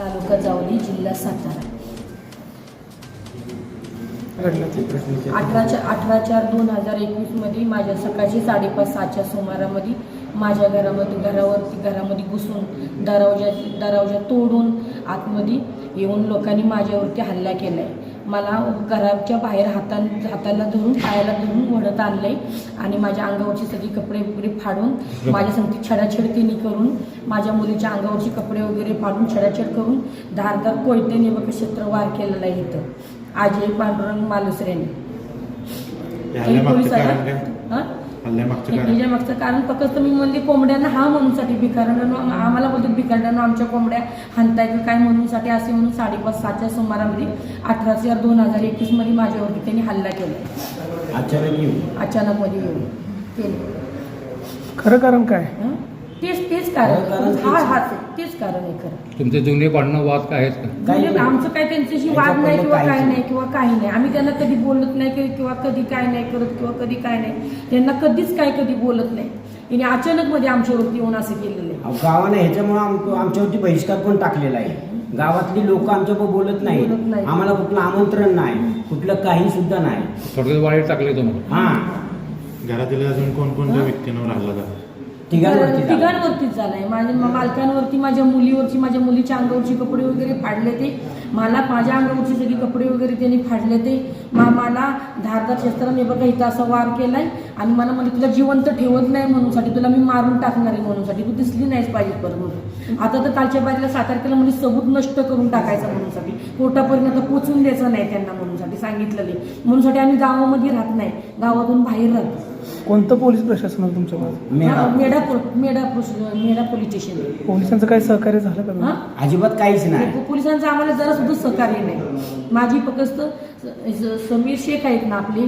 तालुका जावली जिल्हा सातारा. अठराच्या अठरा चार दोन हजार एकवीसमध्ये माझ्या सकाळची साडेपाच सहाच्या सुमारामध्ये माझ्या घरामध्ये घरावरती घरामध्ये घुसून दरवाजा दरवाजा तोडून आतमध्ये येऊन लोकांनी माझ्यावरती हल्ला केला आहे मला घराच्या बाहेर हातान हाताला धरून पायाला धरून ओढत आणलंय. आणि माझ्या अंगावरचे सगळे कपडे वगैरे फाडून माझ्या संगती छडाछड त्यांनी करून माझ्या मुलीच्या अंगावरचे कपडे वगैरे फाडून छडाछड करून धारदार कोयत्याने बघ क्षेत्र वार केलेला आहे इथं. अजय पांडुरंग मालुसरेने. हल्ल्यामागचं हा? त्याच्या मागचं कारण फक्त मी म्हणले कोंबड्यांना हा म्हणूनसाठी भिकाऱ्यांना आम्हाला बोलतात भिकाऱ्यांना आमच्या कोंबड्या हाणताय का काय म्हणूनसाठी असे म्हणून साडेपाच सातच्या सुमारामध्ये अठरा चार दोन हजार एकवीसमध्ये माझ्यावरती त्यांनी हल्ला केला अचानक येऊ अचानक मध्ये येऊन केले खरं कारण काय हं? तेच तेच कारण हा. हाच. तेच कारण आहे खरं. तुमचे जुने भांडणं वाद काय आहेत का? काही म्हणजे नाही. आमचं काय त्यांच्याशी वाद नाही पहिले किंवा काय नाही. नाही किंवा काही नाही. आम्ही त्यांना कधी बोलत नाही कि- किंवा कधी काय नाही करत किंवा कधी काय नाही. त्यांना कधीच काय कधी बोलत नाही. तिने अचानक मध्ये आमच्यावरती येऊन असं केलेलं आहे. अहो, गावाने ह्याच्यामुळे आम- आमच्यावरती बहिष्कार पण टाकलेला आहे. गावातली लोक आमच्याबरोबर बोलत नाही बोलत नाही. आम्हाला कुठलं आमंत्रण नाही. कुठलं काही सुद्धा नाही. थोडक्यात वाईट टाकले तुम्हाला. हा. घरातील अजून कोणकोणत्या व्यक्तींवर हल्ला झाला? तिघांवरती झालं. तिघांवरतीच झालाय. माझ्या मा- मालकांवरती माझ्या मुलीवरची माझ्या मुलीच्या अंगावरची कपडे वगैरे फाडले ते. मला माझ्या अंगावरची सगळी कपडे वगैरे त्यांनी फाडले ते. मा मला धारदार शस्त्राने बघा इथं असा वार केलाय. आणि मला म्हणजे तुला जिवंत ठेवत नाही म्हणूनसाठी तुला मी मारून टाकणार आहे म्हणूनसाठी तू दिसली नाहीच पाहिजे परत म्हणून. आता तर कालच्या बाजूला सात तारखेला म्हणजे सबूत नष्ट करून टाकायचं म्हणूनसाठी कोर्टापर्यंत पोचून द्यायचं नाही त्यांना म्हणूनसाठी सांगितलेले म्हणूनसाठी आम्ही गावामध्ये राहत नाही. गावातून बाहेर राहतो. कोणतं पोलीस प्रशासन आहे तुमच्या बाजूला मेळा. Medha police station. आहे. पोलिसांचं काही सहकार्य झालं का हा? अजिबात काहीच नाही. पोलिसांचं आम्हाला जरा सुद्धा सहकार्य नाही. माझी फक्त स- स- समीर शेख आहेत ना आपले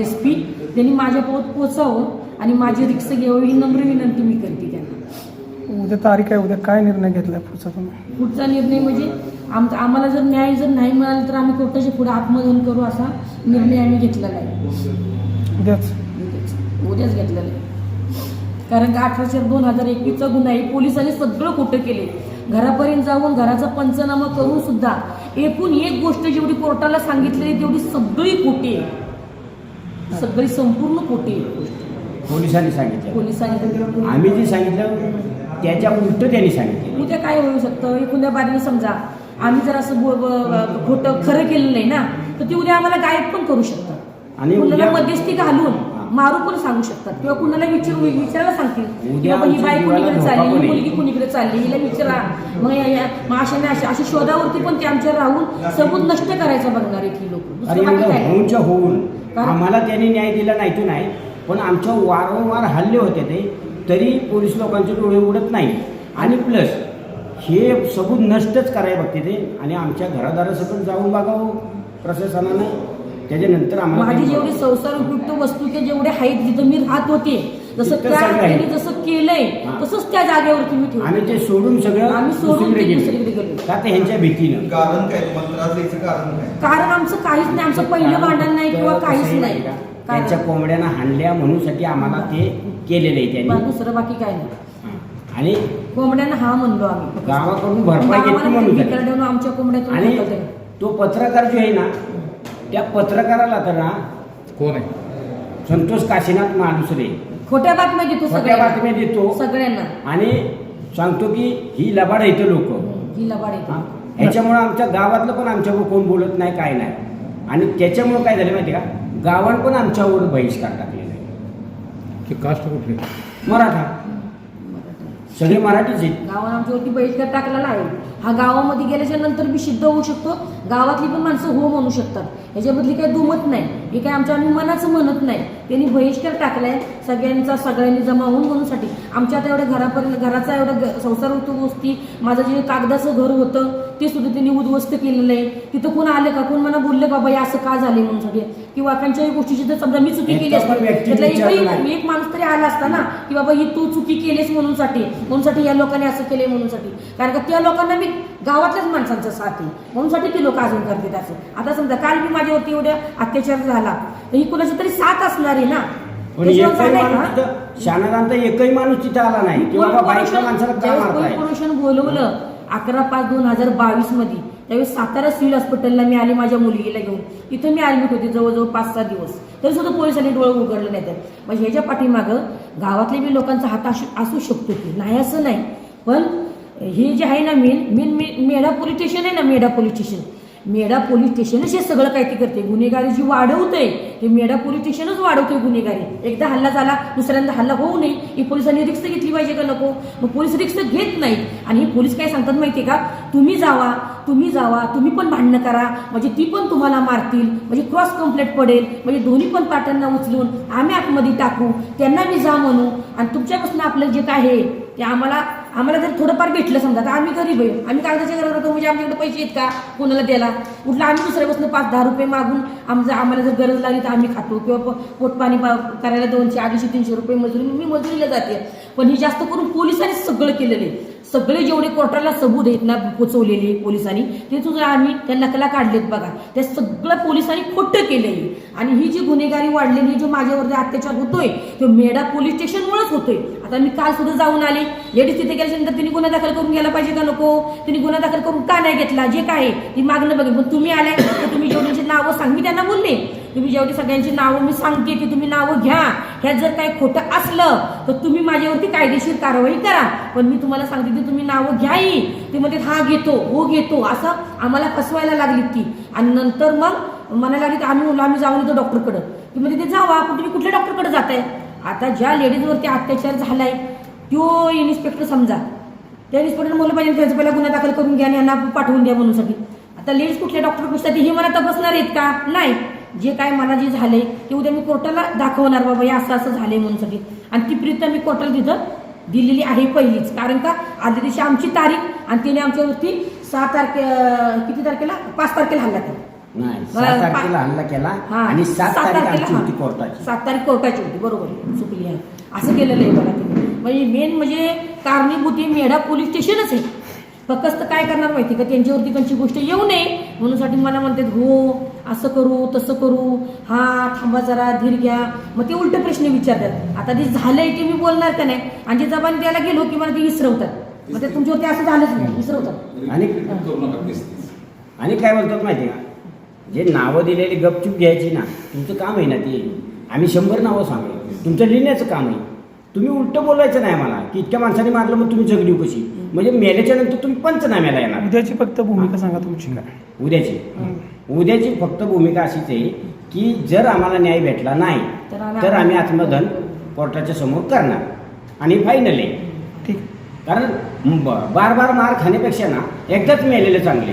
एस पी त्यांनी माझ्या पोत पोचावं आणि माझी रिक्षा घ्यावं ही नम्र विनंती मी करते त्यांना. उद्या तारीख आहे उद्या काय निर्णय घेतलाय पुढचा तुम्ही? पुढचा निर्णय म्हणजे आमचा आम्हाला जर न्याय जर नाही मिळाला तर आम्ही कोर्टाच्या पुढे आत्मदहन करू असा निर्णय आम्ही घेतलेला आहे. उद्याच. उद्याच घेतलेलं आहे. कारण का अठरा चार दोन हजार एकवीसचा गुन्हा आहे. पोलिसांनी सगळं खोटं केले घरापर्यंत जाऊन घराचा पंचनामा करून सुद्धा एकूण एक गोष्ट जेवढी कोर्टाला सांगितलेली तेवढी सगळी खोटी आहे. सगळी संपूर्ण खोटी आहे. पोलिसांनी सांगितलं. पोलिसांनी आम्ही जे सांगितलं त्याच्या उलट त्यांनी सांगितलं. उद्या काय होऊ शकतं? एकूण बारीने समजा. आम्ही जर असं खोटं खरं केलं नाही ना तर ती उद्या आम्हाला गायब पण करू शकतात आणि मध्यस्थी घालून. मारू पण सांगू शकतात. किंवा कुणाला विचारू विचारायला सांगतील. की उद्या बाबा ही बाई कुणीकडे चालली ही. मुलगी कुणीकडे चालली हिला विचारा. मग अशा नाही अशा अशा शोधावरती पण ते आमच्या राहून सबूत नष्ट करायचं बघणार आहेत ही लोक. होऊन. आम्हाला त्यांनी न्याय दिला नाही तो नाही. पण आमच्या वारंवार हल्ले होते ते. तरी पोलीस लोकांचे डोळे उडत नाही. आणि प्लस हे सबूत नष्टच करायला बघते ते. आणि आमच्या घरादारासकट जाऊन बघावं प्रशासनानं. त्याच्यानंतर आम्हाला माझी जेवढी संसार उपयुक्त वस्तू ते जेवढे आहेत जिथं मी राहत होते जसं त्या सगळं आहे. जसं केलंय हा. तसंच त्या जागेवरती मी ठेवलं आम्ही ते सोडून सगळं आम्ही सोडून दुसरीकडे ते गेलो. दुसरीकडे गेलो. का ते ह्यांच्या भीतीनं कारण काय तुम्हाला त्रास द्यायचं कारण काय कारण आमचं काहीच नाही आमचं पहिलं भांडण नाही किंवा तर काहीच कसं नाही का? त्यांच्या कोंबड्यांना हाणल्या म्हणूनसाठी आम्हाला ते केलेलं आहे बा- त्यांनी दुसरं बाकी काय नाही. आणि कोंबड्यांना हा म्हणलो आम्ही. गावाकडून भरपाई घेतली म्हणून झाली. आमच्या कोंबड्यातून आणि. तो पत्रकार जो आहे ना त्या पत्रकाराला तर ना कोण आहे? संतोष काशीनाथ मालुसरे खोट्या बातम्या देतो खोट्या सगळ्यांना. बातम्या देतो. सगळ्यांना. आणि सांगतो की ही लबाड येतं लोक. ही लबाड येते ह्याच्यामुळं आमच्या गावातलं पण आमच्यावर कोण बोलत नाही काय नाही. आणि त्याच्यामुळं काय झालं माहिती का? गावात पण आमच्यावर बहिष्कार टाकलेला आहे. की कास्ट कुठली? मराठा. सगळे मराठीच आहेत. गावात आमच्यावरती बहिष्कार टाकलेला आहे. हा गावामध्ये गेल्याच्यानंतर बी सिद्ध होऊ शकतो. गावातली पण माणसं हो म्हणू शकतात. ह्याच्यामधली काही दुमत नाही. हे काय आमच्या आम्ही मनाचं म्हणत नाही. त्यांनी बहिष्कार टाकलाय सगळ्यांचा सगळ्यांनी जमा होऊन म्हणूनसाठी. आमच्या आता एवढ्या घरापर्यंत घराचा एवढा संसार होतो गोष्टी माझं जे कागदाचं घर होतं ते सुद्धा त्यांनी उद्ध्वस्त केलेलं आहे. तिथं कोण आलं का? कोण मला बोलले बाबा हे असं का झाले म्हणून सगळे? किंवा कोणत्याही गोष्टीची जर समजा मी चुकी केली असती. एक माणूस तरी आला असता ना की बाबा ही तू चुकी केलीस म्हणूनसाठी. म्हणूनसाठी या लोकांनी असं केलंय म्हणूनसाठी. कारण का त्या लोकांना मी गावातल्याच माणसांचा साथ आहे. म्हणूनसाठी ते लोक अजून करतात असं आता समजा काल मी माझ्यावरती एवढ्या अत्याचार झाला तर ही कुणाची तरी साथ असणार आहे ना? पण त्याशिवाय एकही माणूस का? तिथं शानादांचा एकही माणूस तिथं आला नाही. की बाबा बाईकच्या माणसाला का ज्यावेळेस मारताय? पोलीस प्रशासन बोलवलं अकरा पाच दोन हजार बावीसमध्ये त्यावेळेस सातारा सिव्हिल हॉस्पिटलला मी आली माझ्या मुलगीला घेऊन. इथं मी ॲडमिट होते जवळजवळ पाच सहा दिवस. तरी सुद्धा पोलिसांनी डोळं उघडलं नाही तर मग ह्याच्या पाठीमागं गावातले बी लोकांचा हात असू असू शकतो की? नाही असं नाही. पण हे जे आहे ना मेन मेन मे- मेढा पोलीस स्टेशन आहे ना Medha police station Medha police स्टेशनच हे सगळं काय ते करते. गुन्हेगारी जी वाढवतंय ते मेढा पोलीस स्टेशनच वाढवते गुन्हेगारी. एकदा हल्ला झाला दुसऱ्यांदा हल्ला होऊ नये. ही पोलिसांनी रिक्स घेतली पाहिजे का नको? मग पोलीस रिक्स घेत नाहीत. आणि हे पोलीस काय सांगतात माहितीये का? तुम्ही जावा तुम्ही जावा तुम्ही पण भांडणं करा. म्हणजे ती पण तुम्हाला मारतील. म्हणजे क्रॉस कंप्लेंट पडेल. म्हणजे दोन्ही पण पाटांना उचलून आम्ही आतमध्ये टाकू. त्यांना मी जा म्हणू. आणि तुमच्यापासून आपलं जे काय आहे ते आम्हाला आम्हाला जर थोडंफार भेटलं समजा तर आम्ही गरीब आहे. आम्ही कागदाच्या गरज राहतो म्हणजे आमच्याकडे पैसे आहेत का? कोणाला द्यायला? कुठलं आम्ही दुसऱ्यापासून पाच दहा रुपये मागून आमचं आम्हाला जर गरज लागली तर आम्ही खातो. किंवा प- पोटपाणी पा- करायला दोनशे अडीचशे तीनशे रुपये मजुरी मी मजुरीला जाते. पण ही जास्त करून पोलिसांनी सगळं केलेलं आहे. सगळे जेवढे कोर्टाला सबूत आहेत ना पोचवलेले पोलिसांनी ते सुद्धा आम्ही त्या नकला काढलेत बघा. त्या सगळं पोलिसांनी खोटं केलंय. आणि ही जी गुन्हेगारी वाढलेली जो माझ्यावरती अत्याचार होतोय तो मेडा पोलीस स्टेशनमुळेच होतोय. आता मी काल सुद्धा जाऊन आले. लेडीज तिथे गेल्यानंतर तिने गुन्हा दाखल करून घ्यायला पाहिजे का नको? तिने गुन्हा दाखल करून का नाही घेतला? जे काय ती मागणं बघेल. पण तुम्ही आल्या तर तुम्ही जेवढ्यांची नावं सांग. मी त्यांना बोलले. तुम्ही जेवढी सगळ्यांची नावं मी सांगते की तुम्ही नावं घ्या. ह्यात जर काही खोटं असलं तर तुम्ही माझ्यावरती कायदेशीर कारवाई करा. पण मी तुम्हाला सांगते की तुम्ही नावं घ्याही. ते मध्ये हा घेतो हो घेतो. असं आम्हाला फसवायला लागली ती. आणि नंतर मग म्हणायला लागली आम्ही मुलं आम्ही जाऊन येतो डॉक्टरकडं. ती म्हणजे ते जावा पण तुम्ही कुठल्या डॉक्टरकडे जाताय? आता ज्या लेडीजवरती अत्याचार झालाय तो इन्स्पेक्टर समजा. त्या इन्स्पेक्टर मुलं पाहिजे त्यांचा पहिला गुन्हा दाखल करून घ्या आणि यांना पाठवून द्या म्हणून सगळी. आता लेडीज कुठल्या डॉक्टर पुसतात हे मला तपासणार आहेत का? नाही. जे काय मला जे झालंय ते उद्या मी कोर्टाला दाखवणार बाबा हे असं असं झालंय म्हणून साठी आणि ती प्रीत मी कोर्टाला तिथं दिलेली आहे पहिलीच. कारण का आदल्या दिवशी आमची तारीख आणि तिने आमच्यावरती सहा तारखे किती तारखेला? पाच तारखेला हल्ला केला. नाही सात तारखेला हल्ला केला हा. आणि सात तारीख आमची. होती कोर्टाची. सात तारीख कोर्टाची होती बरोबर चुकली आहे. असं केलेलं आहे बघा म्हणजे मेन म्हणजे कारणीभूती मेढा पोलीस स्टेशनच आहे. फक्त काय करणार माहिती का? त्यांच्यावरती त्यांची गोष्ट येऊ नये. म्हणून साठी मला म्हणतात हो असं करू तसं करू. हा थांबा जरा धीर घ्या. मग ते उलट प्रश्न विचारतात. आता ते झालंय ते मी बोलणार का नाही? आणि जे जबान द्यायला गेलो की मला ते विसरवतात. मग ते तुमच्यावरती असं झालंच नाही. विसरवतात. आणि आणि काय बोलतात माहिती का? जे नावं दिलेली गपचूप घ्यायची ना तुमचं काम आहे ना ते. आम्ही शंभर नावं सांगू तुमचं लिहिण्याचं काम आहे. तुम्ही उलटं बोलायचं नाही मला की इतक्या माणसाने मारलं मग तुम्ही जगली कशी? म्हणजे मेल्याच्या नंतर तुम्ही पंचनाम्याला येणार. उद्याची फक्त भूमिका सांगा तुमची. काय उद्याची उद्याची फक्त भूमिका अशीच आहे की जर आम्हाला न्याय भेटला नाही तर आम्ही- तर आम्ही आत्मधन कोर्टाच्या समोर करणार. आणि फायनल आहे. ठीक. कारण ब- बार बार मार खाण्यापेक्षा ना एकदाच मेलेलं चांगले